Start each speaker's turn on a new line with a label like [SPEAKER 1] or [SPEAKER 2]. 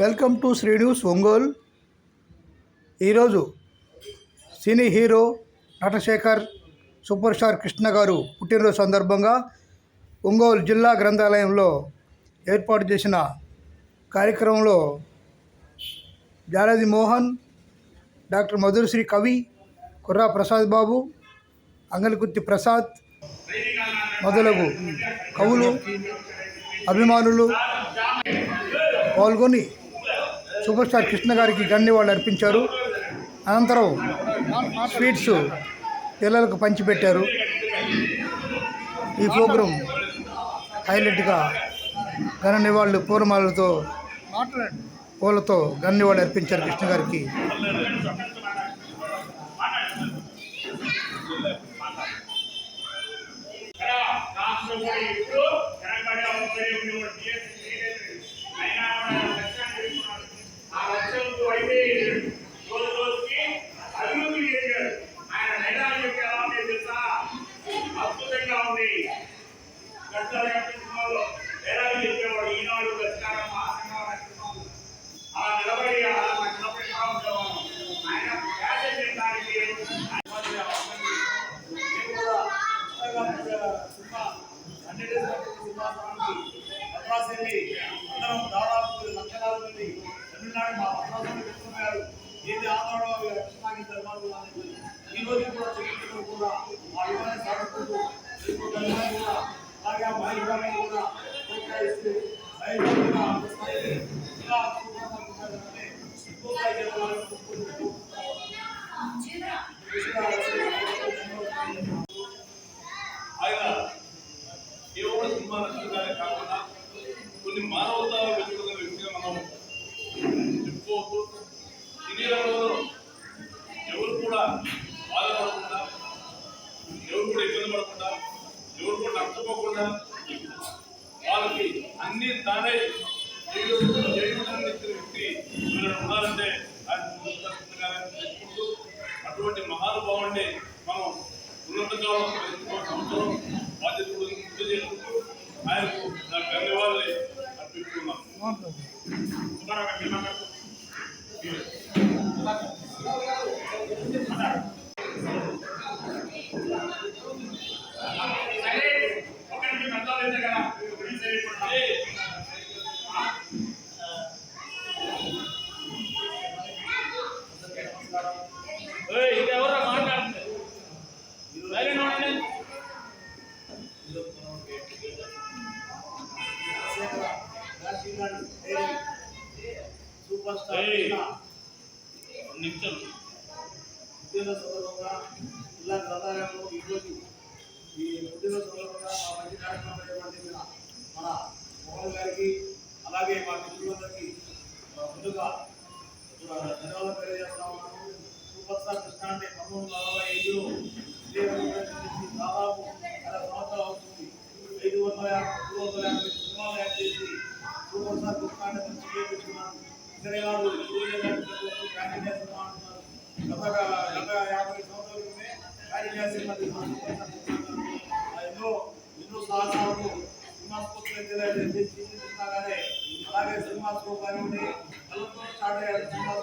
[SPEAKER 1] Welcome to Sri news Ongole. ఈరోజు cine hero Natasekhar super star Krishna garu పుట్టినరోజు సందర్భంగా ఒంగోలు జిల్లా గ్రంథాలయంలో ఏర్పాటు చేసిన కార్యక్రమంలో జాలది మోహన్ డాక్టర్ మధురశ్రీ కవి కుర్రా ప్రసాద్ బాబు అంగలికుత్తి ప్రసాద్ మొదలగు కవులు అభిమానులు పాల్గొని సూపర్ స్టార్ కృష్ణ గారికి గన్ని వాళ్ళు అర్పించారు. అనంతరం స్వీట్స్ పిల్లలకు పంచిపెట్టారు. ఈ ప్రోగ్రాం హైలైట్గా ఘన నివాళులు పూర్ణమాలతో పూలతో ఘన నివాళులు అర్పించారు కృష్ణ గారికి.
[SPEAKER 2] ఇప్పుడు ఉంది తెలుసా? అద్భుతంగా ఉంది. సినిమాలో చెప్పేవాడు ఈనాడు దశకారం ఆయన
[SPEAKER 3] కేవలం సినిమా నటులుగానే కాకుండా కొన్ని మానవతా అన్ని తానే చేయడం ఇచ్చిన వ్యక్తి ఉన్నారంటే ఆయన చెప్పుకుంటూ అటువంటి మహానుభావుడిని మనం ఉన్నతంగా సంవత్సరం బాధ్యతలు గుర్తు చేసుకుంటూ ఆయనకు నా ధన్యవాదాలు అర్పిస్తున్నాను
[SPEAKER 2] సూపర్ స్టార్
[SPEAKER 3] నిమిషం.
[SPEAKER 2] పుట్టినరోజు సందర్భంగా జిల్లా గ్రంథాలయంలో ఈరోజు ఈ పుట్టినరోజు సందర్భంగా మా మంచి కార్యక్రమం మన మోహన్ గారికి అలాగే మా మిత్రులందరికీ ముందుగా ధన్యవాదాలు తెలియజేస్తా ఉన్నాను. సూపర్ స్టార్ కృష్ణ అంటే పంతొమ్మిది వందల నలభై ఐదులో విజయవంతంగా నిర్మించి దాదాపు అరవై సంవత్సరాలు అవుతుంది ఐదు వందల యాభై మూడు వందల యాభై సినిమాలు యాడ్ చేసి సూపర్ స్టార్ కృష్ణ అంటే మంచి పేరు తెచ్చుకున్నాను ఇతరే కాదు అంటున్నారు గత గత యాభై సంవత్సరాల క్రితమే ఎన్నో ఎన్నో సాహసాలు సినిమా అలాగే సినిమా స్కోప్ కానివ్వండి కళ్ళతో స్టార్ట్ అయ్యాడు సినిమా